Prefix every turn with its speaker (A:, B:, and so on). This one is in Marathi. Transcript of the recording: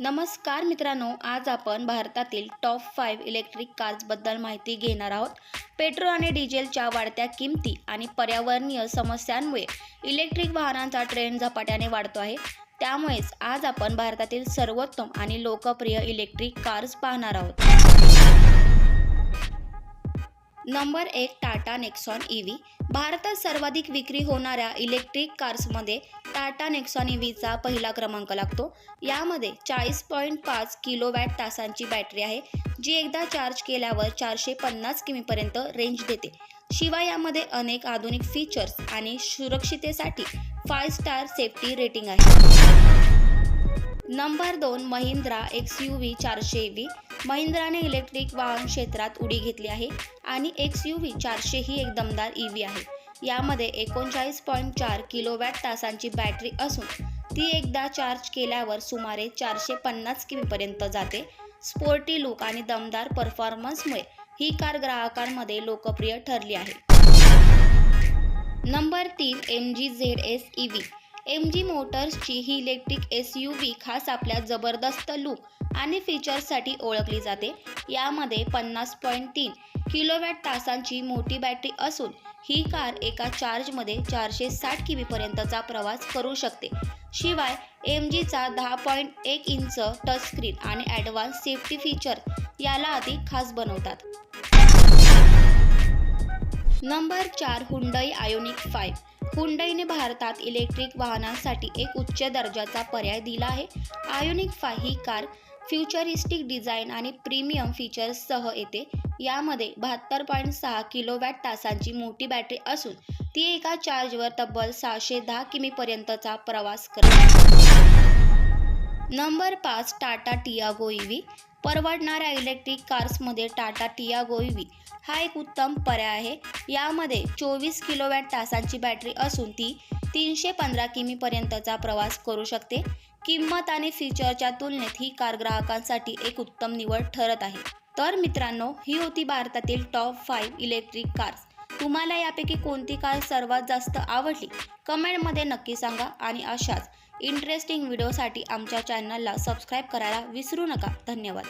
A: नमस्कार मित्रांनो आज आपण भारतातील टॉप फाईव्ह इलेक्ट्रिक कार्सबद्दल माहिती घेणार आहोत. पेट्रोल आणि डिझेलच्या वाढत्या किमती आणि पर्यावरणीय समस्यांमुळे इलेक्ट्रिक वाहनांचा ट्रेंड झपाट्याने वाढतो आहे. त्यामुळेच आज आपण भारतातील सर्वोत्तम आणि लोकप्रिय इलेक्ट्रिक कार्स पाहणार आहोत. नंबर एक टाटा नेक्सॉन ई व्ही भारतात सर्वाधिक विक्री होणाऱ्या इलेक्ट्रिक कार्समध्ये टाटा नेक्सॉन ई व्हीचा पहिला क्रमांक लागतो. यामध्ये चाळीस पॉईंट पाच किलोवॅट तासांची बॅटरी आहे जी एकदा चार्ज केल्यावर चारशे पन्नास किमीपर्यंत रेंज देते. शिवाय यामध्ये अनेक आधुनिक फीचर्स आणि सुरक्षितेसाठी फाय स्टार सेफ्टी रेटिंग आहे. नंबर दोन महिंद्रा एक्स यू व्ही चारशे व्ही महिंद्राने इलेक्ट्रिक वाहन क्षेत्रात उडी घेतली आहे आणि एक्स यू व्ही चारशे ही एक दमदार ई व्ही आहे. यामध्ये एकोणचाळीस पॉईंट चार किलोवॅट तासांची बॅटरी असून ती एकदा चार्ज केल्यावर सुमारे चारशे पन्नास किमीपर्यंत जाते. स्पोर्टी लुक आणि दमदार परफॉर्मन्समुळे ही कार ग्राहकांमध्ये लोकप्रिय ठरली आहे. नंबर तीन M G Z S E V M G मोटर्सची ही इलेक्ट्रिक एस यू व्ही खास आपल्या जबरदस्त लुक आणि फीचर्ससाठी ओळखली जाते. यामध्ये पन्नास पॉईंट तीन किलोवॅट तासांची मोठी बॅटरी असून ही कार एका चार्जमध्ये चारशे साठ किमीपर्यंतचा प्रवास करू शकते. शिवाय एम जीचा दहा पॉईंट एक इंच टचस्क्रीन आणि ॲडव्हान्स सेफ्टी फीचर याला अधिक खास बनवतात. नंबर चार हुंडई आयोनिक फाईव्ह हुंडईने भारतात इलेक्ट्रिक वाहनांसाठी एक उच्च दर्जाचा पर्याय दिला आहे. आयोनिक फाय ही कार फ्युचरिस्टिक डिझाईन आणि प्रीमियम फीचर्ससह येते. यामध्ये बहात्तर पॉईंट सहा किलोवॅट तासांची मोठी बॅटरी असून ती एका चार्जवर तब्बल सहाशे दहा किमीपर्यंतचा प्रवास करते. नंबर पाच टाटा टियागो ई व्ही परवडणाऱ्या इलेक्ट्रिक कार्समध्ये टाटा टियागो व्ही. हा एक उत्तम पर्याय आहे. यामध्ये चोवीस किलोवॅट तासांची बॅटरी असून ती तीनशे पंधरा किमीपर्यंतचा प्रवास करू शकते. किंमत आणि फीचरच्या तुलनेत ही कार ग्राहकांसाठी एक उत्तम निवड ठरत आहे. तर मित्रांनो ही होती भारतातील टॉप फाईव्ह इलेक्ट्रिक कार्स तुम्हाला यापैकी कोणती कार सर्वात जास्त आवडली? कमेंटमध्ये नक्की सांगा आणि अशाच इंटरेस्टिंग व्हिडिओसाठी आमच्या चॅनलला सबस्क्राईब करायला विसरू नका. धन्यवाद.